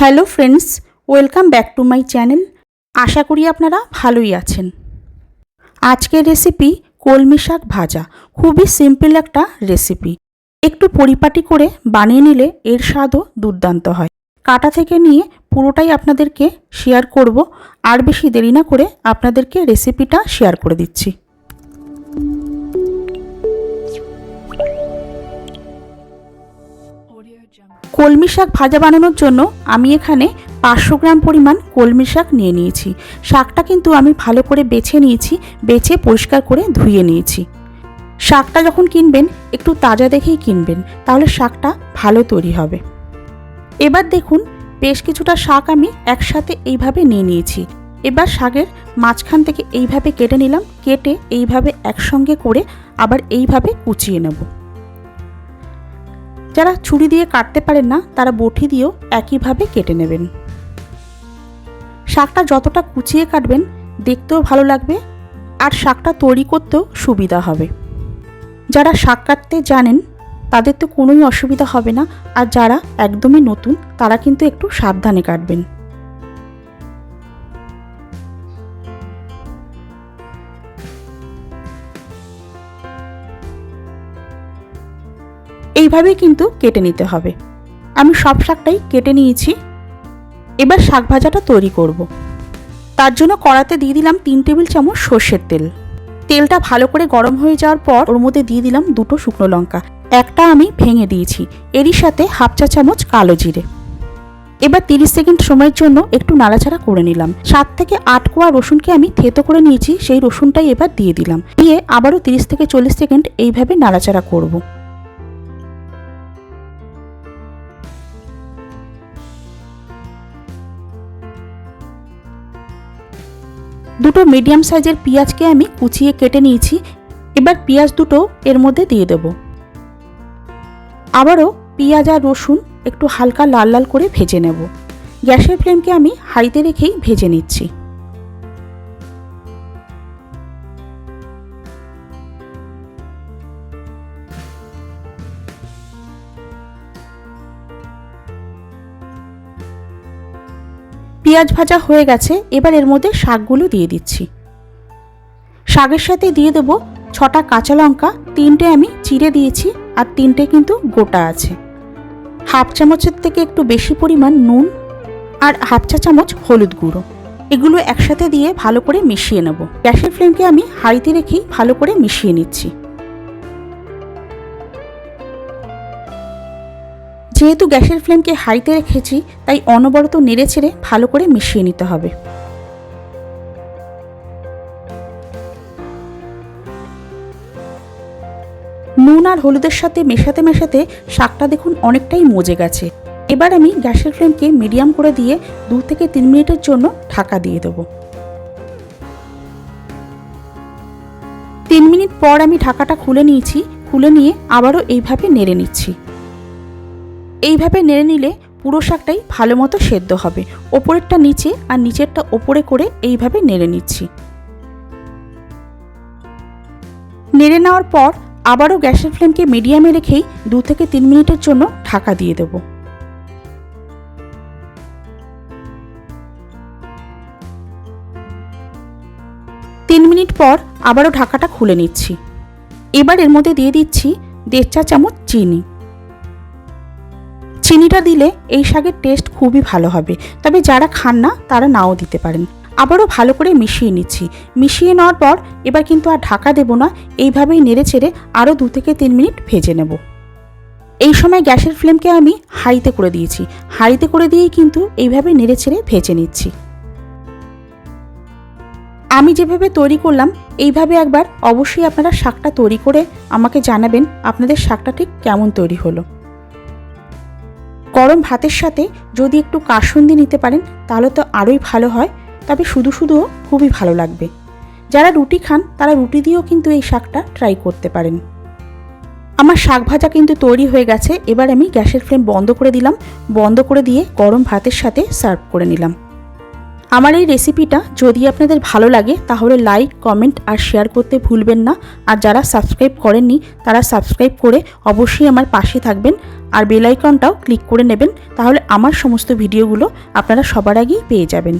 Hello friends, welcome back to my channel. আশা করি আপনারা ভালোই আছেন। আজকের রেসিপি কলমি শাক ভাজা, খুবই সিম্পল একটা রেসিপি। একটু পরিপাটি করে বানিয়ে নিলে এর স্বাদও দুর্দান্ত হয়। কাটা থেকে নিয়ে পুরোটাই আপনাদেরকে শেয়ার করব, আর বেশি দেরি না করে আপনাদেরকে রেসিপিটা শেয়ার করে দিচ্ছি। কলমি শাক ভাজা বানানোর জন্য আমি এখানে পাঁচশো গ্রাম পরিমাণ কলমি শাক নিয়ে নিয়েছি। শাকটা কিন্তু আমি ভালো করে বেছে নিয়েছি, বেছে পরিষ্কার করে ধুয়ে নিয়েছি। শাকটা যখন কিনবেন, একটু তাজা দেখেই কিনবেন, তাহলে শাকটা ভালো তৈরি হবে। এবার দেখুন, বেশ কিছুটা শাক আমি একসাথে এইভাবে নিয়ে নিয়েছি। এবার শাকের মাঝখান থেকে এইভাবে কেটে নিলাম, কেটে এইভাবে একসঙ্গে করে আবার এইভাবে কুচিয়ে নেব। যারা ছুরি দিয়ে কাটতে পারেন না, তারা বটি দিয়েও একইভাবে কেটে নেবেন। শাকটা যতটা কুচিয়ে কাটবেন, দেখতেও ভালো লাগবে আর শাকটা তৈরি করতেও সুবিধা হবে। যারা শাক কাটতে জানেন, তাদের তো কোনোই অসুবিধা হবে না আর যারা একদমই নতুন, তারা কিন্তু একটু সাবধানে কাটবেন। এইভাবেই কিন্তু কেটে নিতে হবে। আমি সব শাকটাই কেটে নিয়েছি। এবার শাক ভাজাটা তৈরি করব। তার জন্য কড়াতে দিয়ে দিলাম তিন টেবিল চামচ সর্ষের তেল। তেলটা ভালো করে গরম হয়ে যাওয়ার পর ওর মধ্যে দিয়ে দিলাম দুটো শুকনো লঙ্কা। একটা আমি ভেঙে দিয়েছি। এরই সাথে হাফ চা চামচ কালো জিরে। এবার তিরিশ সেকেন্ড সময়ের জন্য একটু নাড়াচাড়া করে নিলাম। সাত থেকে আট কোয়া রসুনকে আমি থেতো করে নিয়েছি, সেই রসুনটাই এবার দিয়ে দিলাম। দিয়ে আবারও তিরিশ থেকে চল্লিশ সেকেন্ড এইভাবে নাড়াচাড়া করব। দুটো মিডিয়াম সাইজের পেঁয়াজকে আমি কুচিয়ে কেটে নিয়েছি। এবার পেঁয়াজ দুটো এর মধ্যে দিয়ে দেব। আবারও পেঁয়াজ আর রসুন একটু হালকা লাল লাল করে ভেজে নেব। গ্যাসের ফ্লেমকে আমি হাইতে রেখেই ভেজে নিচ্ছি। পেঁয়াজ ভাজা হয়ে গেছে, এবার এর মধ্যে শাকগুলো দিয়ে দিচ্ছি। শাকের সাথে দিয়ে দেবো ছটা কাঁচা লঙ্কা, তিনটে আমি চিড়ে দিয়েছি আর তিনটে কিন্তু গোটা আছে। হাফ চামচের থেকে একটু বেশি পরিমাণ নুন আর হাফ চা চামচ হলুদ গুঁড়ো। এগুলো একসাথে দিয়ে ভালো করে মিশিয়ে নেব। গ্যাসের ফ্লেমকে আমি হাইতে রেখেই ভালো করে মিশিয়ে নিচ্ছি। যেহেতু গ্যাসের ফ্লেমকে হাইতে রেখেছি, তাই অনবরত নেড়ে ছেড়ে ভালো করে মিশিয়ে নিতে হবে। নুন আর হলুদের সাথে মেশাতে মেশাতে শাকটা দেখুন অনেকটাই মজে গেছে। এবার আমি গ্যাসের ফ্লেমকে মিডিয়াম করে দিয়ে দু থেকে তিন মিনিটের জন্য ঢাকা দিয়ে দেবো। তিন মিনিট পর আমি ঢাকাটা খুলে নিয়েছি, খুলে নিয়ে আবারও এইভাবে নেড়ে নিচ্ছি। এইভাবে নেড়ে নিলে পুরো শাকটাই ভালো মতো সেদ্ধ হবে। ওপরেরটা নিচে আর নিচেরটা ওপরে করে এইভাবে নেড়ে নিচ্ছি। নেড়ে নেওয়ার পর আবারও গ্যাসের ফ্লেমকে মিডিয়ামে রেখেই দু থেকে তিন মিনিটের জন্য ঢাকা দিয়ে দেব। তিন মিনিট পর আবারও ঢাকাটা খুলে নিচ্ছি। এবার এর মধ্যে দিয়ে দিচ্ছি দেড় চা চামচ চিনি। চিনিটা দিলে এই শাকের টেস্ট খুবই ভালো হবে। তবে যারা খান না, তারা নাও দিতে পারেন। আবারও ভালো করে মিশিয়ে নিচ্ছি। মিশিয়ে নেওয়ার পর এবার কিন্তু আর ঢাকা দেবো না, এইভাবেই নেড়ে চেড়ে আরও দু থেকে তিন মিনিট ভেজে নেব। এই সময় গ্যাসের ফ্লেমকে আমি হাইতে করে দিয়েছি। হাইতে করে দিয়েই কিন্তু এইভাবে নেড়ে ছেড়ে ভেজে নিচ্ছি। আমি যেভাবে তৈরি করলাম, এইভাবে একবার অবশ্যই আপনারা শাকটা তৈরি করে আমাকে জানাবেন, আপনাদের শাকটা ঠিক কেমন তৈরি হলো। গরম ভাতের সাথে যদি একটু কাসুন্দি নিতে পারেন, তাহলে তো আরোই ভালো হয়। তবে শুধু শুধুও খুবই ভালো লাগবে। যারা রুটি খান, তারা রুটি দিয়েও কিন্তু এই শাকটা ট্রাই করতে পারেন। আমার শাক ভাজা কিন্তু তৈরি হয়ে গেছে। এবার আমি গ্যাসের ফ্লেম বন্ধ করে দিলাম। বন্ধ করে দিয়ে গরম ভাতের সাথে সার্ভ করে নিলাম। আমার এই রেসিপিটা যদি আপনাদের ভালো লাগে, তাহলে লাইক কমেন্ট আর শেয়ার করতে ভুলবেন না। আর যারা সাবস্ক্রাইব করেননি, তারা সাবস্ক্রাইব করে অবশ্যই আমার পাশে থাকবেন আর বেলাইকনটাও ক্লিক করে নেবেন। তাহলে আমার সমস্ত ভিডিওগুলো আপনারা সবার আগেই পেয়ে যাবেন।